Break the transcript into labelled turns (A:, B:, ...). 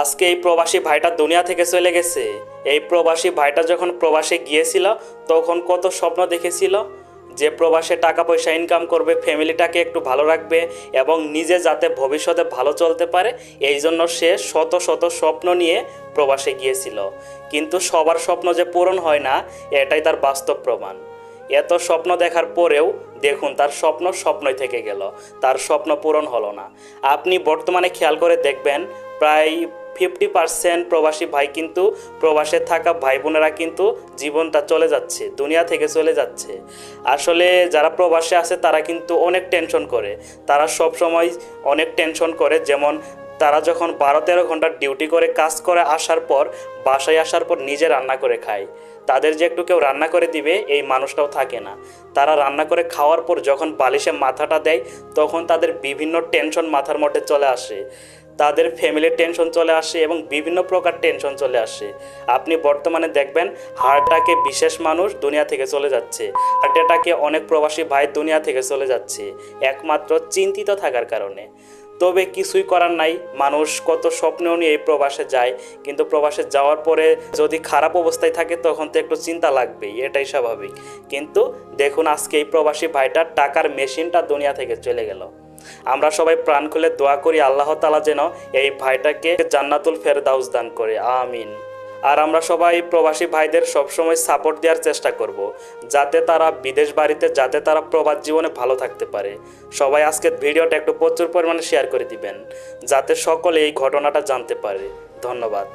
A: আজকে এই প্রবাসী ভাইটা দুনিয়া থেকে চলে গেছে। এই প্রবাসী ভাইটা যখন প্রবাসে গিয়েছিল, তখন কত স্বপ্ন দেখেছিল যে প্রবাসে টাকা পয়সা ইনকাম করবে ফ্যামিলিটাকে একটু ভালো রাখবে এবং নিজে যাতে ভবিষ্যতে ভালো চলতে পারে, এই জন্য সে শত শত স্বপ্ন নিয়ে প্রবাসে গিয়েছিল। কিন্তু সবার স্বপ্ন যে পূরণ হয় না, এটাই তার বাস্তব প্রমাণ। এত স্বপ্ন দেখার পরেও দেখুন, তার স্বপ্ন স্বপ্নই থেকে গেল, তার স্বপ্ন পূরণ হলো না। আপনি বর্তমানে খেয়াল করে দেখবেন, প্রায় ফিফটি পার্সেন্ট প্রবাসী ভাই কিন্তু প্রবাসে থাকা ভাই বোনেরা কিন্তু জীবনটা চলে যাচ্ছে, দুনিয়া থেকে চলে যাচ্ছে। আসলে যারা প্রবাসে আছে তারা কিন্তু অনেক টেনশন করে। তারা সব সময় অনেক টেনশন করে, যেমন তারা যখন বারো তেরো ঘণ্টা ডিউটি করে, কাজ করে আসার পর, বাসায় আসার পর নিজে রান্না করে খায়। তাদের যে একটু কেউ রান্না করে দিবে, এই মানুষটাও থাকে না। তারা রান্না করে খাওয়ার পর যখন বালিশে মাথাটা দেয়, তখন তাদের বিভিন্ন টেনশন মাথার মধ্যে চলে আসে। তাদের ফ্যামিলির টেনশন চলে আসে এবং বিভিন্ন প্রকার টেনশন চলে আসে। আপনি বর্তমানে দেখবেন হার্ট অ্যাটাকে বিশেষ মানুষ দুনিয়া থেকে চলে যাচ্ছে। হার্ট অ্যাটাকে অনেক প্রবাসী ভাই দুনিয়া থেকে চলে যাচ্ছে, একমাত্র চিন্তিত থাকার কারণে। তবে কিছুই করার নাই, মানুষ কত স্বপ্নেও নিয়ে এই প্রবাসে যায়, কিন্তু প্রবাসে যাওয়ার পরে যদি খারাপ অবস্থায় থাকে তখন তো একটু চিন্তা লাগবেই, এটাই স্বাভাবিক। কিন্তু দেখুন আজকে এই প্রবাসী ভাইটার টাকার মেশিনটা দুনিয়া থেকে চলে গেল। আমরা সবাই প্রাণ খুলে দোয়া করি আল্লাহ তালা যেন এই ভাইটাকে জান্নাতুল ফেরদাউস দান করে, আমিন। আর আমরা সবাই প্রবাসী ভাইদের সবসময় সাপোর্ট দেওয়ার চেষ্টা করব, যাতে তারা বিদেশ বাড়িতে, যাতে তারা প্রবাস জীবনে ভালো থাকতে পারে। সবাই আজকের ভিডিওটা একটু প্রচুর পরিমাণে শেয়ার করে দিবেন, যাতে সকলে এই ঘটনাটা জানতে পারে। ধন্যবাদ।